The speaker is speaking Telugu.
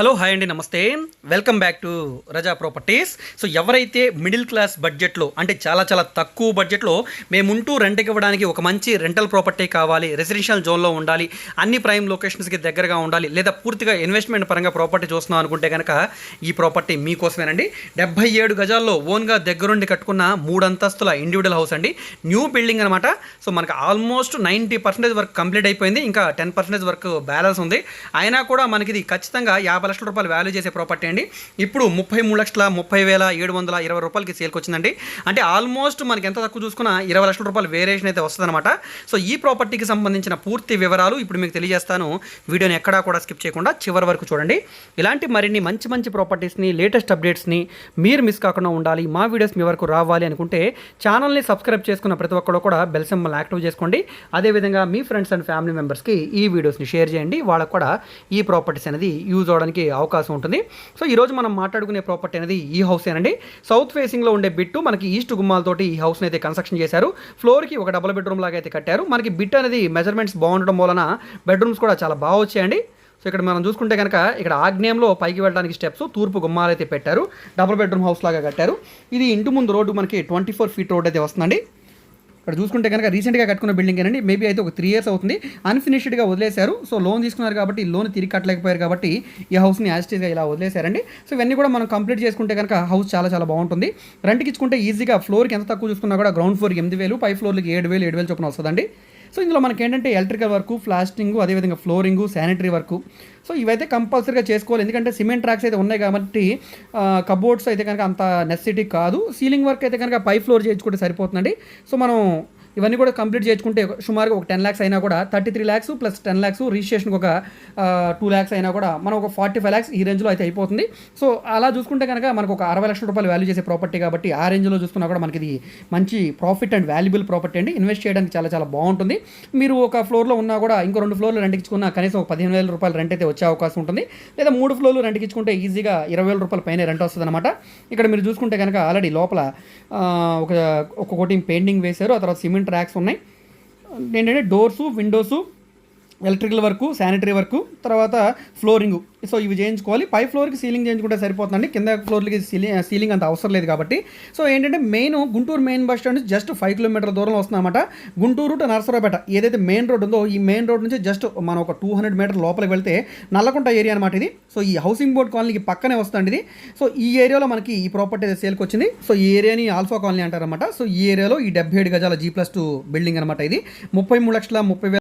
హలో హాయ్ అండి నమస్తే. Welcome back to Raza properties so ఎవరైతే మిడిల్ క్లాస్ బడ్జెట్లో అంటే చాలా చాలా తక్కువ బడ్జెట్లో మేముంటూ రెంట్కి ఇవ్వడానికి ఒక మంచి రెంటల్ ప్రాపర్టీ కావాలి రెసిడెన్షియల్ జోన్లో ఉండాలి అన్ని ప్రైమ్ లొకేషన్స్కి దగ్గరగా ఉండాలి లేదా పూర్తిగా ఇన్వెస్ట్మెంట్ పరంగా ప్రాపర్టీ చూస్తున్నాం అనుకుంటే కనుక ఈ ప్రాపర్టీ మీకోసమేనండి. డెబ్బై ఏడు గజాల్లో ఓన్గా దగ్గరుండి కట్టుకున్న మూడు అంతస్తుల ఇండివిజువల్ హౌస్ అండి. న్యూ బిల్డింగ్ అనమాట సో మనకు almost ninety percentage work complete అయిపోయింది. ఇంకా టెన్ పర్సెంటేజ్ వర్క్ బ్యాలెన్స్ ఉంది. అయినా కూడా మనకి ఇది ఖచ్చితంగా యాభై లక్షల రూపాయలు వాల్యూ చేసే ప్రాపర్టీ అండి. ఇప్పుడు ముప్పై మూడు లక్షల ముప్పై వేల ఏడు వందల ఇరవై రూపాయలకి సేల్కి వచ్చిందండి. అంటే ఆల్మోస్ట్ మనకి ఎంత తక్కువ చూసుకున్నా ఇరవై లక్షల రూపాయలు వేరియేషన్ అయితే వస్తుందన్నమాట. సో ఈ ప్రాపర్టీకి సంబంధించిన పూర్తి వివరాలు ఇప్పుడు మీకు తెలియజేస్తాను. వీడియోని ఎక్కడా కూడా స్కిప్ చేయకుండా చివరి వరకు చూడండి. ఇలాంటి మరిన్ని మంచి మంచి ప్రాపర్టీస్ని లేటెస్ట్ అప్డేట్స్ని మీరు మిస్ కాకుండా ఉండాలి. మా వీడియోస్ మీ వరకు రావాలి అనుకుంటే ఛానల్ని సబ్స్క్రైబ్ చేసుకున్న ప్రతి ఒక్కరు కూడా బెల్ సింబల్ యాక్టివ్ చేసుకోండి. అదేవిధంగా మీ ఫ్రెండ్స్ అండ్ ఫ్యామిలీ మెంబర్స్కి ఈ వీడియోస్ని షేర్ చేయండి. వాళ్ళకు కూడా ఈ ప్రాపర్టీస్ అనేది యూజ్ అవడానికి అవకాశం ఉంటుంది. సో ఈరోజు మనం మాట్లాడుకునే ప్రాపర్టీ అనేది ఈ హౌస్ ఏనండి సౌత్ ఫేసింగ్లో ఉండే బిట్టు మనకి ఈస్ట్ గుమ్మాలతోటి ఈ హౌస్ని అయితే కన్స్ట్రక్షన్ చేశారు. ఫ్లోర్కి ఒక డబుల్ బెడ్రూమ్ లాగా అయితే కట్టారు. మనకి బిట్ అనేది మెజర్మెంట్స్ బాగుండడం వలన బెడ్రూమ్స్ కూడా చాలా బాగా వచ్చాయండి. సో ఇక్కడ మనం చూసుకుంటే కనుక ఇక్కడ ఆగ్నేయంలో పైకి వెళ్ళడానికి స్టెప్స్ తూర్పు గుమ్మాలు అయితే పెట్టారు. డబుల్ బెడ్రూమ్ హౌస్ లాగా కట్టారు. ఇది ఇంటి ముందు రోడ్డు మనకి ట్వంటీ ఫోర్ ఫీట్ రోడ్ అయితే వస్తుందండి. ఇక్కడ చూసుకుంటే కనుక రీసెంట్గా కట్టుకున్న బిల్డింగ్ అండి మేబీ అయితే ఒక త్రీ ఇయర్స్ అవుతుంది. అన్ఫినిష్డ్గా వదిలేశారు. సో లోన్ తీసుకున్నారు కాబట్టి లోన్ తిరిగి కట్టలేకపోయారు కాబట్టి ఈ హౌస్ని యాజిటీస్గా ఇలా వదిలేశారండి. సో ఇవన్నీ కూడా మనం కంప్లీట్ చేసుకుంటే కనుక హౌస్ చాలా చాలా బాగుంటుంది. రెంట్కి ఇచ్చుకుంటే ఈజీగా ఫ్లోర్కి ఎంత తక్కువ చూసుకున్నా కూడా గ్రౌండ్ ఫ్లోర్కి ఎనిమిది వేలు పై ఫ్లోర్కి ఏడు వేలు ఏడు వేలు చొప్పున వస్తుందండి. సో ఇందులో మనకి ఏంటంటే ఎలక్ట్రికల్ వర్క్ ప్లాస్టింగ్ అదేవిధంగా ఫ్లోరింగు శానిటరీ వర్క్. సో ఇవైతే కంపల్సరీగా చేసుకోవాలి. ఎందుకంటే సిమెంట్ ట్రాక్స్ అయితే ఉన్నాయి కాబట్టి కబోర్డ్స్ అయితే కనుక అంత నెసెసిటీ కాదు. సీలింగ్ వర్క్ అయితే కనుక పై ఫ్లోర్ చేయించుకుంటే సరిపోతుందండి. సో మనం ఇవన్నీ కూడా కంప్లీట్ చేసుకుంటే సుమారుగా ఒక టెన్ ల్యాక్స్ అయినా కూడా thirty three lakhs plus ten lakhs రిజిస్ట్రేషన్కి ఒక టూ ల్యాక్స్ అయినా కూడా మనం ఒక ఫార్టీ ఫైవ్ ల్యాక్స్ ఈ రేంజ్లో అయితే అయిపోతుంది. సో అలా చూసుకుంటే కనుక మనకు ఒక అరవై లక్షల రూపాయలు వాల్యూ చేసే ప్రాపర్టీ కాబట్టి ఆ రేంజ్లో చూసుకున్నా కూడా మనకి ఇది మంచి ప్రాఫిట్ అండ్ వాల్యుబుల్ ప్రాపర్టీ అండి. ఇన్వెస్ట్ చేయడానికి చాలా చాలా బాగుంటుంది. మీరు ఒక ఫ్లోర్లో ఉన్నా కూడా ఇంకో రెండు ఫ్లోర్లు రెంట్ ఇచ్చుకున్నా కనీసం ఒక పదిహేను వేల రూపాయలు రెంట్ అయితే వచ్చే అవకాశం ఉంటుంది. లేదా మూడు ఫ్లోర్లు రెంట్కి ఇచ్చుకుంటే ఈజీగా ఇరవై వేల రూపాయల పైన రెంట్ వస్తుంది అనమాట ఇక్కడ మీరు చూసుకుంటే కనుక ఆల్రెడీ లోపల ఒక ఒక కోటింగ్ పెయింటింగ్ వేశారు. ఆ తర్వాత సిమెంట్ ర్యాక్స్ ఉన్నాయి. ఏంటంటే doors windows electrical work sanitary work తర్వాత ఫ్లోరింగ్. సో ఇవి చేయించుకోవాలి. పై ఫ్లోర్కి సీలింగ్ చేయించుకుంటే సరిపోతుందండి. కింద ఫ్లోర్కి సీలింగ్ సీలింగ్ అంత అవసరం లేదు కాబట్టి. సో ఏంటంటే main Guntur main bus stand నుంచి జస్ట్ ఫైవ్ కిలోమీటర్ దూరంలో వస్తుందన్నమాట. గుంటూరు టు నర్సరావుపేట ఏదైతే మెయిన్ రోడ్ ఉందో ఈ మెయిన్ రోడ్ నుంచి జస్ట్ మనం ఒక టూ హండ్రెడ్ మీటర్ లోపలికి వెళ్తే నల్లకుంట ఏరియా అనమాట ఇది. సో ఈ హౌసింగ్ బోర్డ్ కాలనీకి పక్కనే వస్తుంది ఇది. సో ఈ ఏరియాలో మనకి ఈ ప్రాపర్టీ సేల్కి వచ్చింది. సో ఈ ఏరియాని ఆల్ఫా కాలనీ అంటారనమాట సో ఈ ఏరియాలో ఈ డెబ్బై ఏడు గజాల జీ ప్లస్ టూ బిల్డింగ్ అనమాట ఇది. ముప్పై మూడు లక్షల ముప్పై వేల